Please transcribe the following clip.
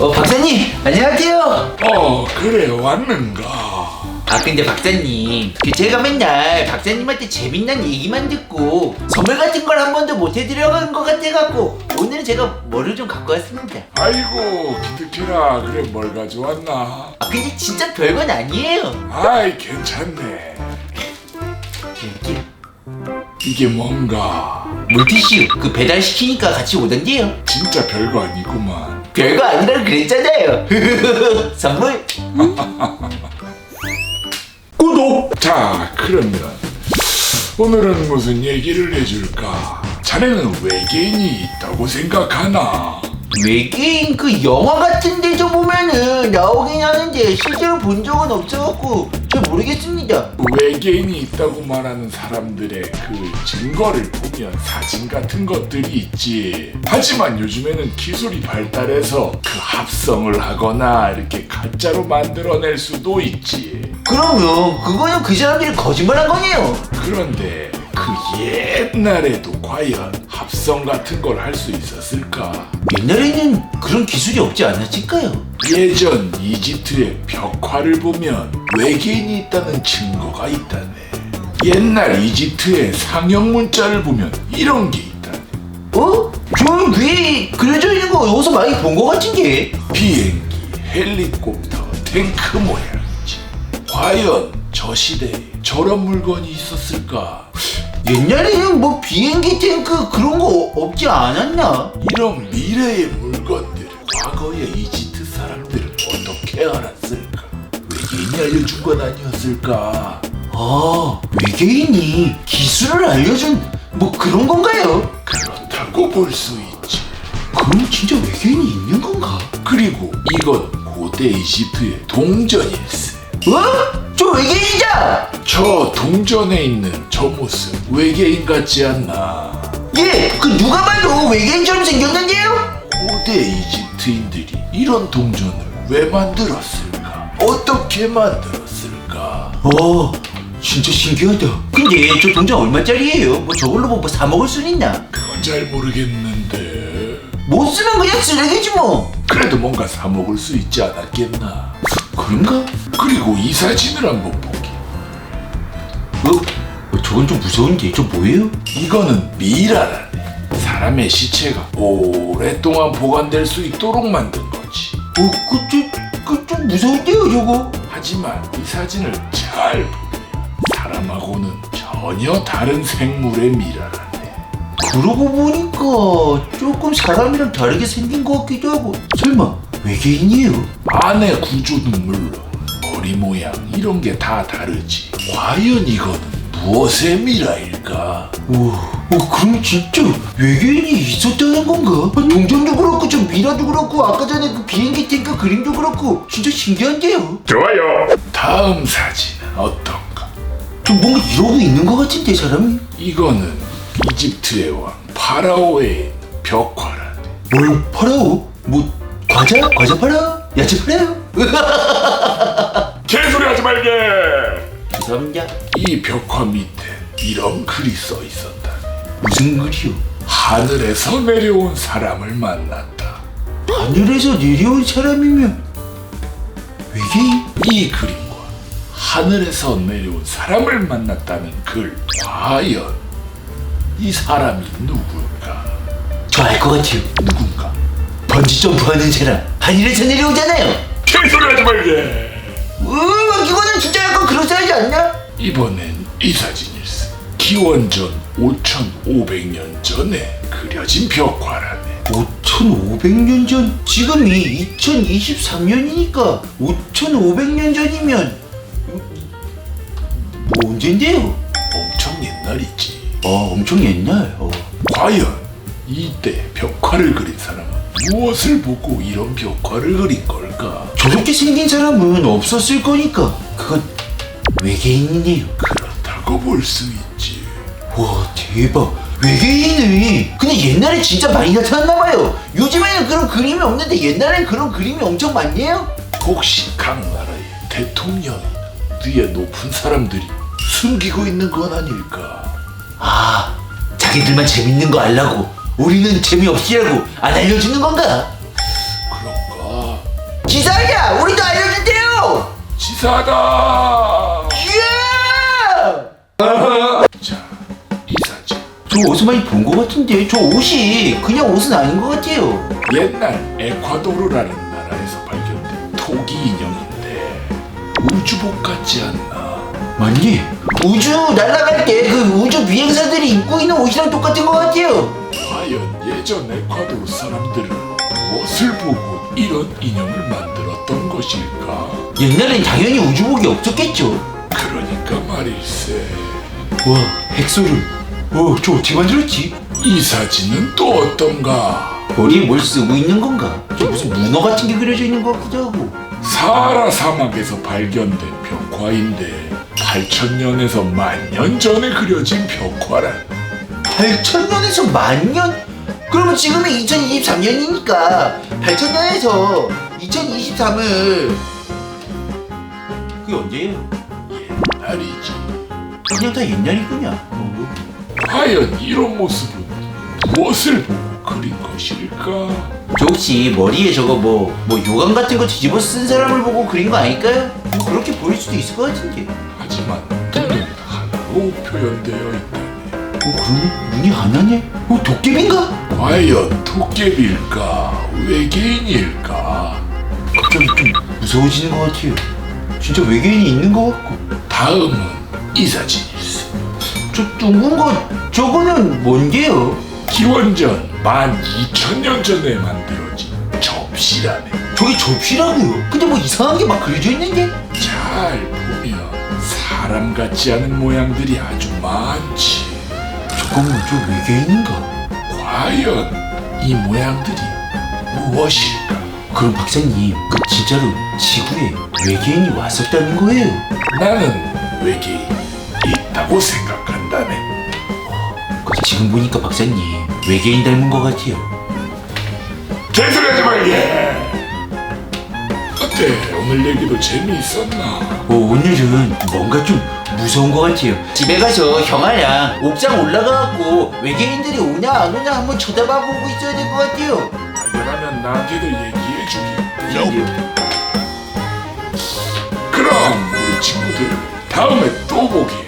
어 박사님 안녕하세요. 어 그래 왔는가 아 근데 박사님 그 제가 맨날 박사님한테 재밌는 얘기만 듣고 선물 같은 걸 한 번도 못 해드려간 것 같아갖고 오늘은 제가 뭐를 좀 갖고 왔습니다. 아이고 기특해라 그래 뭘 가져왔나 아 근데 진짜 별건 아니에요. 아이 괜찮네 이게 이게 뭔가 물티슈 그 배달 시키니까 같이 오던데요. 진짜 별거 아니구만 별거 아니라 그랬잖아요. 선물. 구독 자 그러면 오늘은 무슨 얘기를 해줄까 자네는 외계인이 있다고 생각하나 외계인 그 영화 같은 데서 보면은 나오긴 하는데 실제로 본 적은 없어갖고 잘 모르겠습니다. 외계인이 있다고 말하는 사람들의 그 증거를 보면 사진 같은 것들이 있지. 하지만 요즘에는 기술이 발달해서 그 합성을 하거나 이렇게 가짜로 만들어낼 수도 있지. 그러면 그거는 그 사람들이 거짓말한 거네요. 그런데 그 옛날에도 과연 합성 같은 걸 할 수 있었을까? 옛날에는 그런 기술이 없지 않았을까요? 예전 이집트의 벽화를 보면 외계인이 있다는 증거가 있다네. 옛날 이집트의 상형 문자를 보면 이런 게 있다네. 어? 저 위에 그려져 있는 거 어디서 많이 본것 같은데? 비행기, 헬리콥터, 탱크 모양이지. 과연 저 시대에 저런 물건이 있었을까? 옛날에는 뭐 비행기 탱크 그런 거 없지 않았나? 이런 미래의 물건들을 과거의 이집트 사람들은 어떻게 알았을까? 외계인이 알려준 건 아니었을까? 아 외계인이 기술을 알려준 뭐 그런 건가요? 그렇다고 볼 수 있지. 그럼 진짜 외계인이 있는 건가? 그리고 이건 고대 이집트의 동전일세. 어? 저 외계인이다! 저 동전에 있는 저 모습 외계인 같지 않나? 예! 그 누가 봐도 외계인처럼 생겼는데요? 고대 이집트인들이 이런 동전을 왜 만들었을까? 어떻게 만들었을까? 어 진짜 신기하다 근데 저 동전 얼마짜리예요? 뭐 저걸로 뭐 사먹을 순 있나? 그건 잘 모르겠는데. 못 쓰면 그냥 쓰레기지 뭐 그래도 뭔가 사 먹을 수 있지 않았겠나? 그런가? 그리고 이 사진을 한번 보기. 어? 어, 저건 좀 무서운데 저 뭐예요? 이거는 미라라네. 사람의 시체가 오랫동안 보관될 수 있도록 만든 거지. 어? 그좀 무서운데요 저거? 하지만 이 사진을 잘 보면 사람하고는 전혀 다른 생물의 미라라네. 그러고 보니까 조금 사람이랑 다르게 생긴 것 같기도 하고 설마 외계인이에요? 안의 구조는 물론 머리 모양 이런 게 다 다르지. 과연 이거는 무엇의 미라일까? 오, 어, 그럼 진짜 외계인이 있었다는 건가? 아, 동전도 그렇고 저 미라도 그렇고 아까 전에 그 비행기 탱크 그림도 그렇고 진짜 신기한데요? 좋아요. 다음 사진은 어떤가? 좀 뭔가 이러고 있는 것 같은데 사람이? 이거는 이집트의 왕 파라오의 벽화라네. 뭘 팔아요? 뭐 과자? 과자 팔아요? 야채 팔아요? 개소리 하지 말게. 죄송합니다 이 벽화 밑에 이런 글이 써 있었다. 무슨 글이요? 하늘에서 내려온 사람을 만났다. 하늘에서 내려온 사람이면 외계인? 이 그림과 하늘에서 내려온 사람을 만났다는 글. 과연 이 사람이 누굴까? 저 알 것 같아요 누군가? 번지 점프 하는 사람 하늘에서 내려오잖아요 개소리 하지 말게. 으 이거는 진짜 약간 그럴싸하지 않나? 이번엔 이 사진일세. 기원전 5,500년 전에 그려진 벽화라네. 5,500년 전 지금이 2023년이니까 5,500년 전이면 뭐 언젠데요? 엄청 옛날이지. 어 엄청 옛날 어. 과연 이때 벽화를 그린 사람은 무엇을 보고 이런 벽화를 그린 걸까? 저렇게 생긴 사람은 없었을 거니까. 그건 외계인이네요. 그렇다고 볼 수 있지. 와 대박. 외계인이? 근데 옛날에 진짜 많이 나타났나봐요. 요즘에는 그런 그림이 없는데 옛날엔 그런 그림이 엄청 많네요. 혹시 각 나라의 대통령이나 뒤에 높은 사람들이 숨기고 있는 건 아닐까? 아 자기들만 재밌는 거 알라고 우리는 재미없이라고 안 알려주는 건가? 그런가? 지사야 우리도 알려주세요 지사다. 예! 자, 이 사진. 저 어디서 많이 본 것 같은데 저 옷이 그냥 옷은 아닌 것 같아요 옛날 에콰도르라는 나라에서 발견된 토기 인형인데 우주복 같지 않나? 맞니? 우주 날아갈 때 그 우주 비행사들이 입고 있는 옷이랑 똑같은 것 같아요 과연 예전 에콰도르 사람들은 무엇을 보고 이런 인형을 만들었던 것일까? 옛날엔 당연히 우주복이 없었겠죠 그러니까 말일세. 와 핵소름 와저 어떻게 만들었지? 이 사진은 또 어떤가? 머리에 뭘 쓰고 있는 건가? 저 무슨 문어 같은 게 그려져 있는 것 같기도 하고 사하라 사막에서 발견된 벽화인데 8천년에서 만 년 전에 그려진 벽화란 8천년에서 만년? 그러면 지금이 2023년이니까 8천년에서 2023을 그게 언제예요? 옛날이지. 그냥 다 옛날이군요 어. 과연 이런 모습은 무엇을 보고 그린 것일까? 저 혹시 머리에 저거 뭐, 뭐 요강 같은 거 뒤집어 쓴 사람을 보고 그린 거 아닐까요? 뭐 그렇게 보일 수도 있을 것 같은데 하지만 눈은 하나로 표현되어 있다네. 어 그러면 눈이 하나네? 어 도깨비인가? 과연 도깨비일까? 외계인일까? 갑자기 좀 무서워지는 것 같아요 진짜 외계인이 있는 것 같고 다음은 이 사진일세. 저 둥근 거 저거는 뭔데요? 기원전 12,000년 전에 만들어진 접시라네. 저게 접시라고요? 근데 뭐 이상한 게 막 그려져 있는데? 잘 보면 사람 같지 않은 모양들이 아주 많지. 저 외계인인가? 과연 이 모양들이 무엇일까? 그럼 박사님 그 진짜로 지구에 외계인이 왔었다는 거예요? 나는 외계인이 있다고 생각한다네. 근데 지금 보니까 박사님 외계인 닮은 것 같아요 개소리하지 말게. 어때? 오늘 얘기도 재미있었나? 어, 오늘은 뭔가 좀 무서운 것 같아요 집에 가서 형아랑 옥상 올라가갖고 외계인들이 오냐 안 오냐 한번 쳐다봐 보고 있어야 될 것 같아요 발견하면 나한테도 얘기해주게. 얘기요. 그럼 우리 친구들 다음에 또 보게.